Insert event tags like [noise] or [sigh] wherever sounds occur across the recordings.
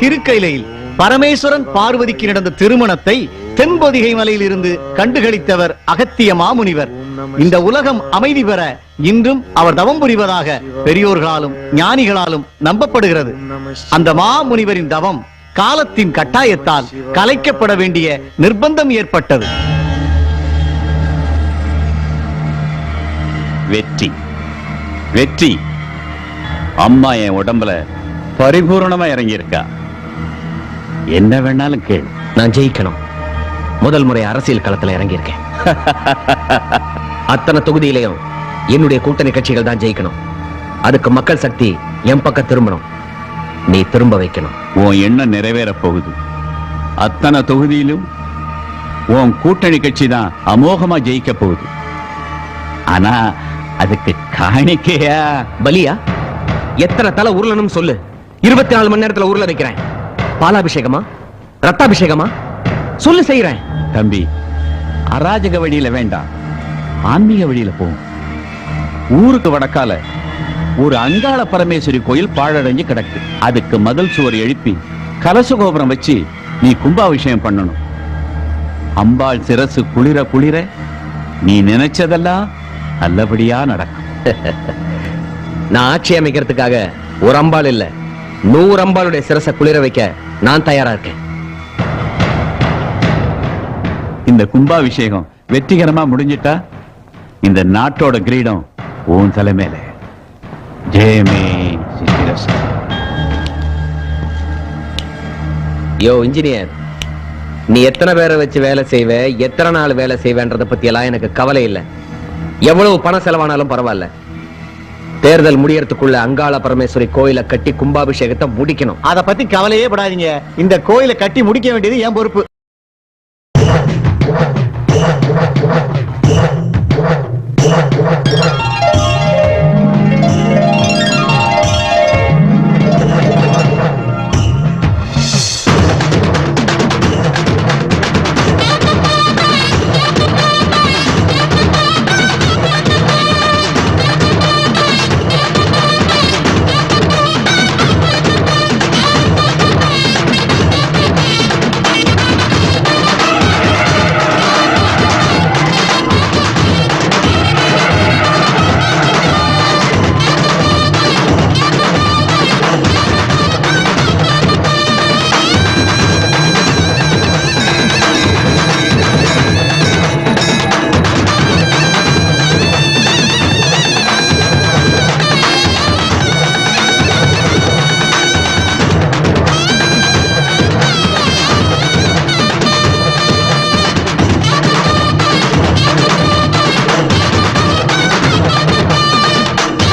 திருக்கைலையில் பரமேஸ்வரன் பார்வதிக்கு நடந்த திருமணத்தை தென்பொதிகை மலையில் இருந்து கண்டுகளித்தவர் அகத்திய மாமுனிவர். இந்த உலகம் அமைதி பெற இன்றும் அவர் தவம் புரிவதாக பெரியோர்களாலும் ஞானிகளாலும் நம்பப்படுகிறது. அந்த மாமுனிவரின் தவம் காலத்தின் கட்டாயத்தால் கலைக்கப்பட வேண்டிய நிர்பந்தம் ஏற்பட்டது. வெற்றி. வெற்றி. அம்மா என் உடம்புல பரிபூரணமா இறங்கியிருக்கா. என்ன வேணாலும் கேள். நான் ஜெயிக்கணும். முதல் முறை அரசியல் களத்துல இறங்கியிருக்கேன். [laughs] அத்தனை தொகுதியிலையும் என்னுடைய கூட்டணி கட்சிகள் தான் ஜெயிக்கணும். அதுக்கு மக்கள் சக்தி என் பக்கம் திரும்பணும். நீ திரும்ப வைக்கணும். உன் எண்ணம் நிறைவேற போகுது. அத்தனை தொகுதியிலும் உன் கூட்டணி கட்சி தான் அமோகமா ஜெயிக்க போகுது. ஆனா அதுக்கு காணிக்கையா? பலியா? எத்தனை தலை உருளணும் சொல்லு. இருபத்தி நாலு மணி நேரத்துல உருள வைக்கிறேன். பாலாபிஷேகமா? ரத்தாபிஷேகமா? சொல்லு செய்யறேன் தம்பி அராஜக வழியில வேண்டாம். ஆன்மீக வழியில போ. ஊருக்கு வடக்கால ஒரு அங்காள பரமேஸ்வரி கோயில் பாழடைஞ்சு கிடக்கு. அதுக்கு மதில் சுவர் எழுப்பி கலச கோபுரம் வச்சு நீ கும்பாபிஷேகம் பண்ணணும். அம்பாள் சிரசு குளிர குளிர நீ நினைச்சதெல்லாம் நல்லபடியா நடக்கும். [laughs] நான் ஆட்சி அமைக்கிறதுக்காக ஒரு அம்பாள் இல்ல. நூறு அம்பாளுடைய சிரசை குளிர வைக்க நான் தயாரா இருக்கேன். இந்த கும்பாபிஷேகம் வெற்றிகரமா முடிஞ்சிட்டா? இந்த நாட்டோட கிரீடம் உன் தலை மேல. ஜெயமே யோ இன்ஜினியர் நீ எத்தனை பேரை வச்சு வேலை செய்வ எத்தனை நாள் வேலை செய்வேன்றத பத்தி எல்லாம் எனக்கு கவலை இல்லை. எவ்வளவு பணம் செலவானாலும் பரவாயில்ல. தேர்தல் முடியறதுக்குள்ள அங்காள பரமேஸ்வரி கோயிலை கட்டி கும்பாபிஷேகத்தை முடிக்கணும். அத பத்தி கவலையே படாதீங்க. இந்த கோயிலை கட்டி முடிக்க வேண்டியது என் பொறுப்பு.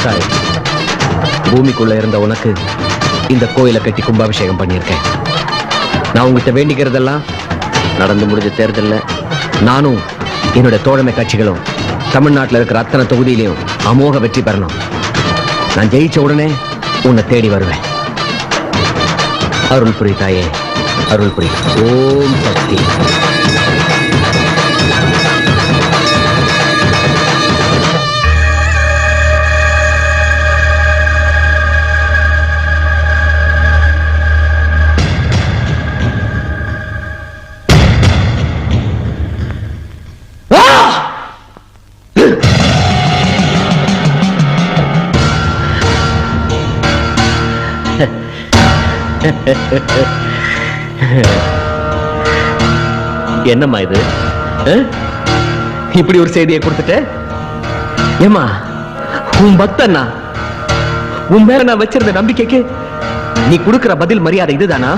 சாய், பூமிக்குள்ள இருந்த உனக்கு இந்த கோயிலை கட்டி கும்பாபிஷேகம் பண்ணியிருக்கேன். நான் உங்ககிட்ட வேண்டிக்கிறதெல்லாம் நடந்து முடிஞ்ச தேர்தலில் நானும் என்னோட தோழமை கட்சிகளும் தமிழ்நாட்டில் இருக்கிற அத்தனை தொகுதியிலையும் அமோக வெற்றி பெறணும். நான் ஜெயிச்ச உடனே உன்னை தேடி வருவேன். அருள் புரி தாயே அருள் புரி ஓம் சக்தி. என்னம்மா இது? இப்படி ஒரு செய்தியை கொடுத்துட்ட? ஏமா உன் பக்தண்ணா உன் மேல நான் வச்சிருந்த நம்பிக்கைக்கு நீ கொடுக்கிற பதில் மரியாதை இதுதானா?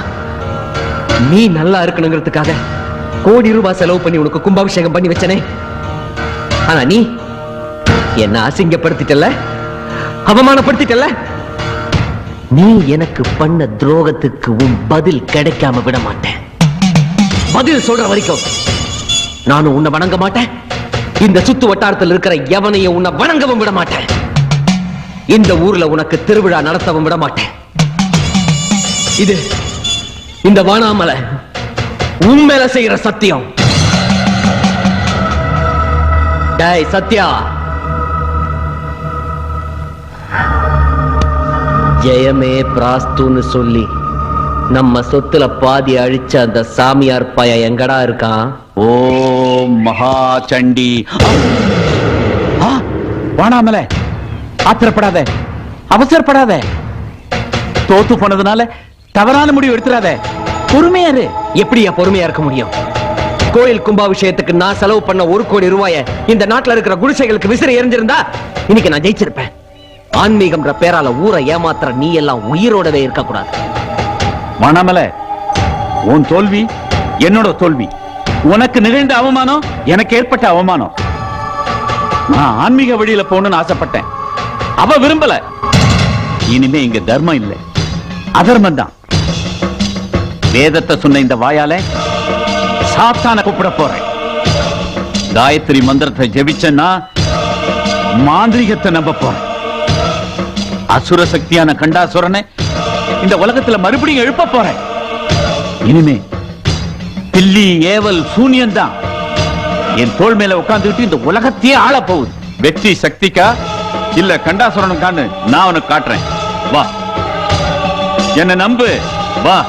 நீ நல்லா இருக்கணுங்கிறதுக்காக கோடி ரூபாய் செலவு பண்ணி உனக்கு கும்பாபிஷேகம் பண்ணி வச்சனே. ஆனா நீ என்ன அசிங்கப்படுத்திட்டல அவமானப்படுத்திட்டல நீ எனக்கு பண்ண துரோகத்துக்கு உன் பதில் கிடைக்காம விட மாட்டேன். பதில் சொல்ற வரைக்கும் நானும் உன்னை வணங்க மாட்டேன். இந்த சுத்து வட்டாரத்தில் இருக்கிற எவனையும் உன்னை வணங்கவும் விட மாட்டேன். இந்த ஊர்ல உனக்கு திருவிழா நடத்தவும் விட மாட்டேன். இது இந்த வானாமலை உன் மேல செய்யற சத்தியம். டேய் சத்யா. ஜெயமே பிராஸ்துன்னு சொல்லி. நம்ம சொத்துல பாதி அழிச்ச அந்த சாமியார் பய எங்கடா இருக்கான் ஓம் மகா சண்டி. ஆ, ஆத்திரப்படாத. அவசரப்படாத. தோத்து போனதுனால தவறான முடிவு எடுத்துறாத. பொறுமையாரு எப்படியா பொறுமையா இருக்க முடியும்? கோயில் கும்பாபிஷேகத்துக்கு நான் செலவு பண்ண ஒரு கோடி ரூபாய இந்த நாட்டுல இருக்கிற குடிசைகளுக்கு விசிறி எரிஞ்சிருந்தா இன்னைக்கு நான் ஜெயிச்சிருப்பேன். ஆன்மீகம்ன்ற பேரால ஊரை ஏமாத்துற நீ எல்லாம் உயிரோடவே இருக்கக்கூடாது. மணமல உன் தோல்வி என்னோட தோல்வி. உனக்கு நிகழ்ந்த அவமானம் எனக்கு ஏற்பட்ட அவமானம். நான் ஆன்மீக வழியில போகணும்னு ஆசைப்பட்டேன். அவ விரும்பல. இனிமே இங்க தர்மம் இல்லை. அதர்மம் தான். வேதத்தை சொன்ன இந்த வாயால சாத்தான கூப்பிட போறேன். காயத்ரி மந்திரத்தை ஜெபிச்சேன்னா மாந்திரிகத்தை நம்ப போறேன். அசுர சக்தியான கண்டாசுரனை இந்த உலகத்துல மறுபடியும் எழுப்ப போறேன். இனிமே தில்லி ஏவல் சூனியம் தான். என் தோள் மேல உட்கார்ந்துட்டு இந்த உலகத்தையே ஆள போகுது. வெற்றி சக்திக்கா? இல்ல கண்டாசுரனுக்கான்னு நான் உனக்கு காட்டுறேன். வா. என்ன நம்பு. வா.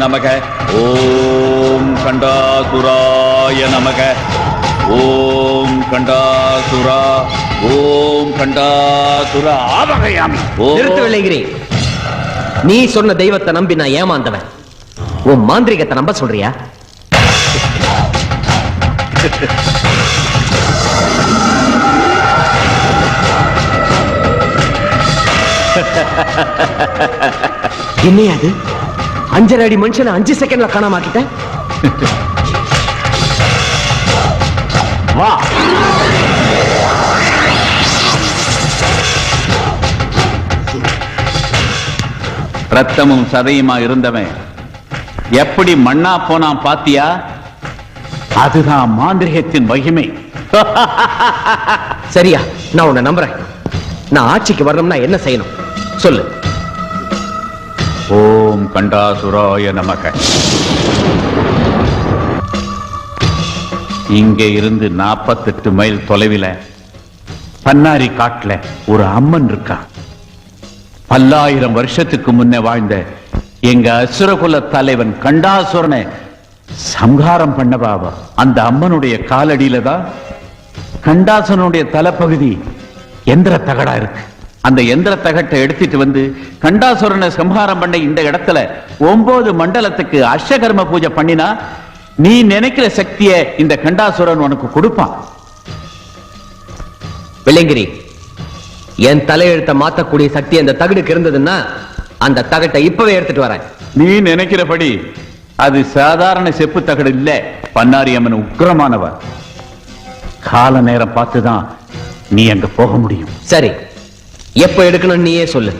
நமக. ஓம் கண்டாசுராய நமக. ஓம் கண்டாசுரா. ஓம் கண்டாசுரா. ஆவகையாமி. நிறுத்து வெள்ளைங்கிரி நீ சொன்ன தெய்வத்தை நம்பி நான் ஏமாந்தவன். உன் மாந்திரிகத்தை நம்ப சொல்றியா? [laughs] என்னையா அது? அஞ்சரை அடி மனுஷனை அஞ்சு செகண்ட்ல காணாமாக்கிட்ட வா. ரத்தமும் சதையுமா இருந்தவன். எப்படி மண்ணா போனான் பாத்தியா? அதுதான் மாந்திரிகத்தின் மகிமை. [laughs] சரியா நான் உன்னை நம்புறேன். நான் ஆட்சிக்கு வரணும்னா என்ன செய்யணும்? சொல்லு. ஓம் கண்டாசுராய நமக. இங்கே இருந்து நாற்பத்தெட்டு மைல் தொலைவில பன்னாரி காட்டுல ஒரு அம்மன் இருக்கா. பல்லாயிரம் வருஷத்துக்கு முன்னே வாழ்ந்த எங்க அசுரகுல தலைவன் கண்டாசுரனை சம்ஹாரம் பண்ண பாபா அந்த அம்மனுடைய காலடியில தான் கண்டாசுரனுடைய தலைப்பகுதி எந்திர தகடா இருக்கு. அந்த எந்திர தகட்டை எடுத்துட்டு வந்து கண்டாசுரனை சம்ஹாரம் பண்ண இந்த இடத்துல ஒன்பது மண்டலத்துக்கு அஷ்டகர்ம பூஜை பண்ணினா நீ நினைக்கிற சக்தியை இந்த கண்டாசுரன் உனக்கு கொடுப்பான். வெள்ளைங்கிரி என் தலையெழுத்தை மாத்தக்கூடிய சக்தி அந்த தகடுக்கு இருந்ததுன்னா அந்த தகட்டை இப்பவே எடுத்துட்டு வரேன். நீ நினைக்கிறபடி அது சாதாரண செப்பு தகடு இல்ல பன்னாரி அம்மன் உக்கிரமானவ கால நேரம் பார்த்துதான் நீ அங்க போக முடியும். சரி. எப்ப எடுக்கணும் நீயே சொல்லு.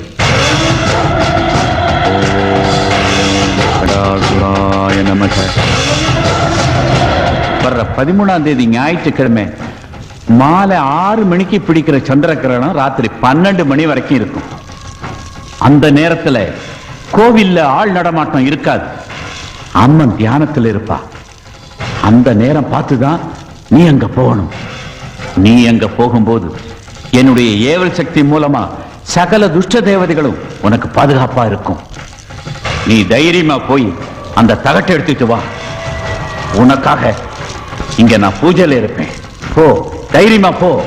வர்ற பதிமூணாம் தேதி ஞாயிற்றுக்கிழமை மாலை ஆறு மணிக்கு பிடிக்கிற சந்திரகிரகணம் ராத்திரி பன்னெண்டு மணி வரைக்கும் இருக்கும். அந்த நேரத்துல கோவில்ல ஆள் நடமாட்டம் இருக்காது. அம்மன் தியானத்துல இருப்பா. அந்த நேரம் பார்த்துதான் நீ அங்க போகணும். நீ அங்க போகும்போது என்னுடைய ஏவல் சக்தி மூலமா சகல துஷ்ட தேவதைகளும் உனக்கு பாதுகாப்பா இருக்கும். நீ தைரியமா போய் அந்த தகட்டை எடுத்துட்டு வா. உனக்காக இங்க நான் பூஜையில இருப்பேன். போ தைரியமா போ.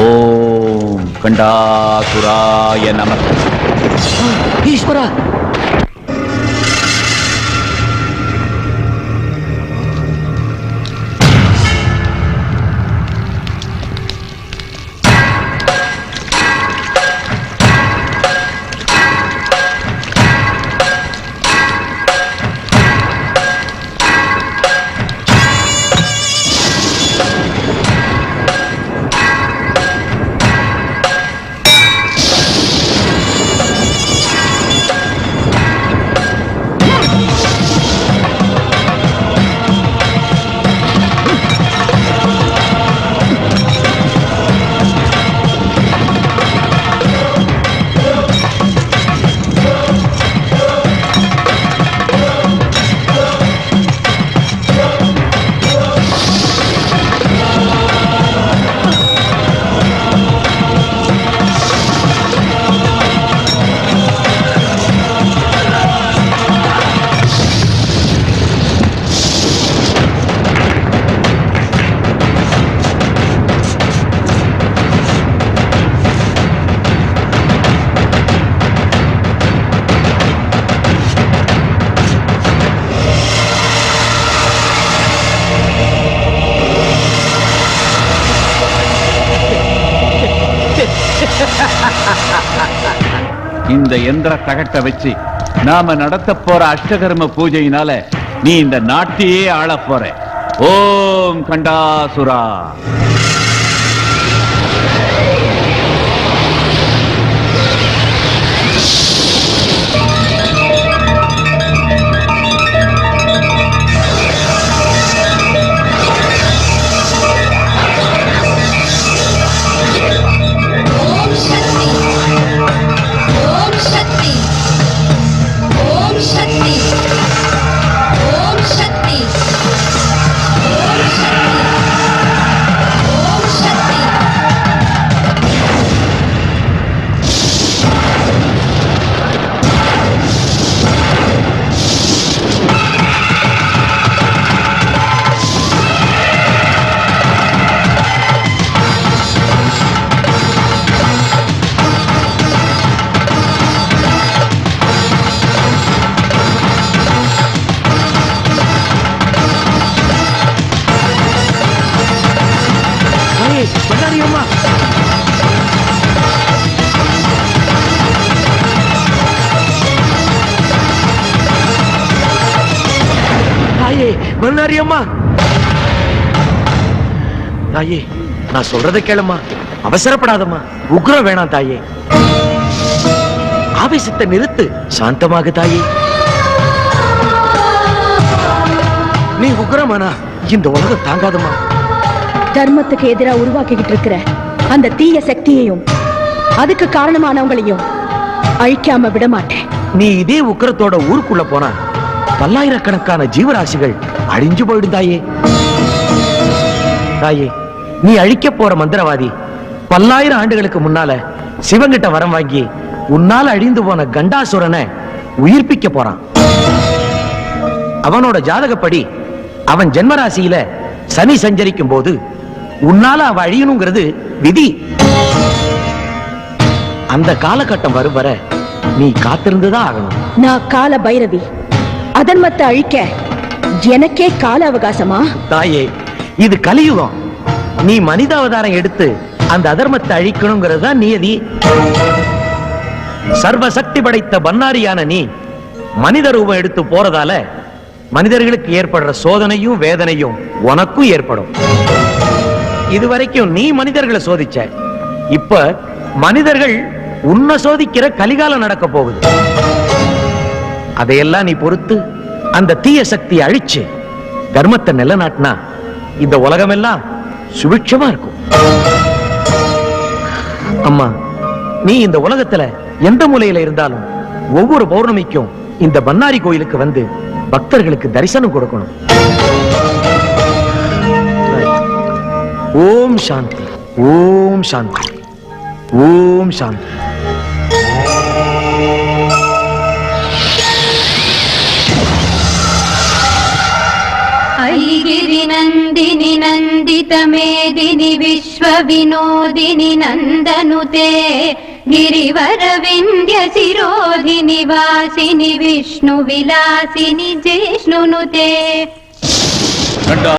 ஓம் கண்டாசுராய நமக ஈஸ்வரா இந்த எந்திர தகட்டை வச்சு நாம நடத்த போற அஷ்டகர்ம பூஜையினால நீ இந்த நாட்டையே ஆள போற. ஓம் கண்டாசுரா. பண்ணாரி அம்மா தாயே நான் சொல்றத கேளுமா அவசரப்படாதம்மா. உக்ரம் வேணாம் தாயே. ஆவேசத்தை நிறுத்து. சாந்தமாக தாயே. நீ உக்ரமானா? இந்த உலகம் தாங்காதம்மா. தர்மத்துக்கு எதிரா உருவாக்கிக்கிட்டு இருக்கிற அந்த தீய சக்தியையும் அதுக்கு காரணமானவங்களையும் அழிக்காம விட மாட்டேன் நீ இதே உக்கரத்தோட ஊருக்குள்ள போனா பல்லாயிரக்கணக்கான ஜீவராசிகள் அழிஞ்சு போயிடும் தாயே தாயே நீ அழிக்க போற மந்திரவாதி பல்லாயிரம் ஆண்டுகளுக்கு முன்னால சிவங்கிட்ட வரம் வாங்கி உன்னால அழிந்து போன கண்டாசுரனை உயிர்ப்பிக்க போறான். அவனோட ஜாதகப்படி அவன் ஜென்மராசியில சனி சஞ்சரிக்கும் போது உன்னால அவ அழியணுங்கிறது விதி. அந்த காலகட்டம் வரும் வர நீ காத்திருந்துதான் ஆகணும். நான் கால பைரவி அதன்மத்தை அழிக்க எனக்கே கால அவகாசமா? தாயே இது கலியுகம். நீ மனித அவதாரம் எடுத்து அந்த அதர்மத்தை அழிக்கணுங்கிறது தான் நியதி. சர்வசக்தி படைத்த பன்னாரியான நீ மனித ரூபம் எடுத்து போறதால மனிதர்களுக்கு ஏற்படுற சோதனையும் வேதனையும் உனக்கும் ஏற்படும். இதுவரைக்கும் நீ மனிதர்களை சோதிச்ச. இப்ப மனிதர்கள் உன்னை சோதிக்கிற கலிகாலம் நடக்க போகுது. அதையெல்லாம் நீ பொறுத்து அந்த தீய சக்தியை அழிச்சு தர்மத்தை நிலநாட்டினா இந்த உலகமெல்லாம் சுபிட்சமா இருக்கும். அம்மா நீ இந்த உலகத்துல எந்த மூலையில இருந்தாலும் ஒவ்வொரு பௌர்ணமிக்கும் இந்த பன்னாரி கோயிலுக்கு வந்து பக்தர்களுக்கு தரிசனம் கொடுக்கணும். ஓம் சாந்தி. ஓம் சாந்தி. ஓம் சாந்தி. నందితమేదిని విశ్వ వినోదిని నందనుతే గిరివర వింధ్య శిరోధి నివాసిని విష్ణు విలాసిని జిష్ణునుతే.